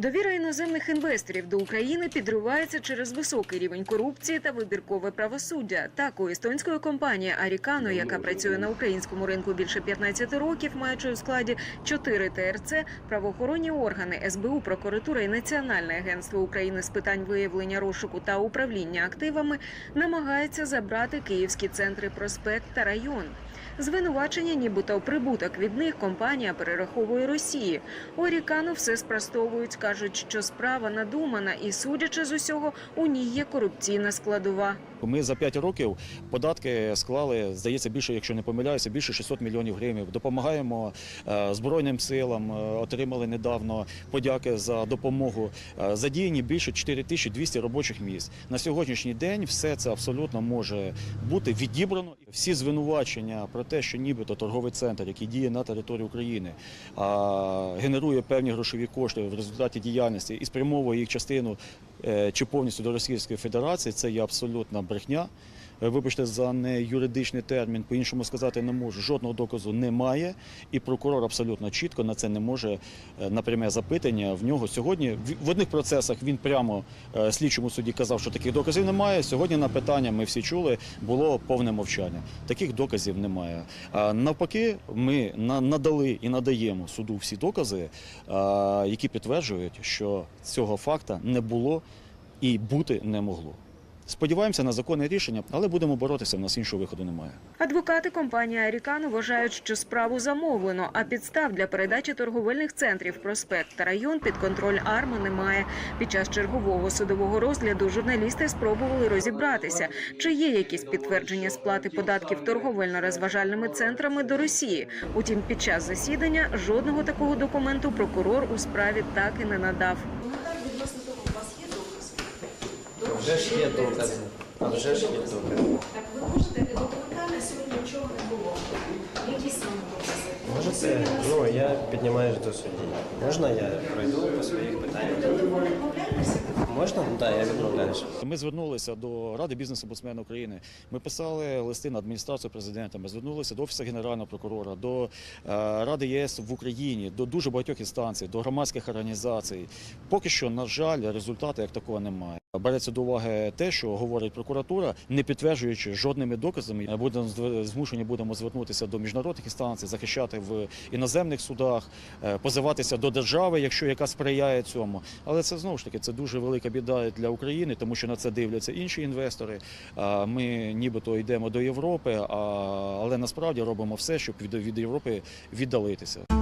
Довіра іноземних інвесторів до України підривається через високий рівень корупції та вибіркове правосуддя. Так, у естонської компанії Арікано, яка працює на українському ринку більше 15 років, маючи у складі 4 ТРЦ, правоохоронні органи СБУ, прокуратура і Національне агентство України з питань виявлення розшуку та управління активами намагаються забрати київські центри проспект та район. Звинувачення, нібито прибуток від них компанія перераховує Росії. У Арікану все спростовують, кажуть, що справа надумана, і судячи з усього, у ній є корупційна складова. Ми за 5 років податки склали, здається, більше, якщо не помиляюся, більше 600 мільйонів гривень. Допомагаємо е, Збройним силам, е, отримали недавно подяки за допомогу. Е, Задіяні більше 4200 робочих місць. На сьогоднішній день все це абсолютно може бути відібрано. Всі звинувачення про те, що нібито торговий центр, який діє на території України, генерує певні грошові кошти в результаті діяльності і спрямовує їх частину чи повністю до Російської Федерації, це є абсолютна брехня. Е, Вибачте за неюридичний термін, по-іншому сказати не можу. Жодного доказу немає, і прокурор абсолютно чітко на це не може е, на пряме запитання. В нього сьогодні в- одних процесах він прямо е, слідчому суді казав, що таких доказів немає. Сьогодні на питання ми всі чули, було повне мовчання. Таких доказів немає. Навпаки, ми на- надали і надаємо суду всі докази, які підтверджують, що цього факта не було і бути не могло. Сподіваємося на законне рішення, але будемо боротися. В нас іншого виходу немає. Адвокати компанії Арікану вважають, що справу замовлено, а підстав для передачі торговельних центрів проспект та район під контроль АРМА немає. Під час чергового судового розгляду журналісти спробували розібратися, чи є якісь підтвердження сплати податків торговельно-розважальними центрами до Росії. Утім, під час засідання жодного такого документу прокурор у справі так і не надав. Відносно того, у вас є докази? Вже ж є докази. А вже ж є докази. Так ви можете документально сьогодні нічого не було. Які саме докази? Можете, ну я піднімаюсь до судді. Можна я пройду по своїх питаннях? Тобто? Можна? Так, да, я відмовляюся. Ми звернулися до Ради бізнесу омбудсмена України. Ми писали листи на адміністрацію президента. Ми звернулися до офісу генерального прокурора, до е, Ради ЄС в Україні, до дуже багатьох інстанцій, до громадських організацій. Поки що, на жаль, результату як такого немає. Береться до уваги те, що говорить прокуратура, не підтверджуючи жодними доказами. Будемо змушені будемо звернутися до міжнародних інстанцій, захищати в іноземних судах, е, позиватися до держави, якщо яка сприяє цьому. Але це знову ж таки це дуже велика біда для України, тому що на це дивляться інші інвестори. Ми нібито йдемо до Європи, але насправді робимо все, щоб від Європи віддалитися.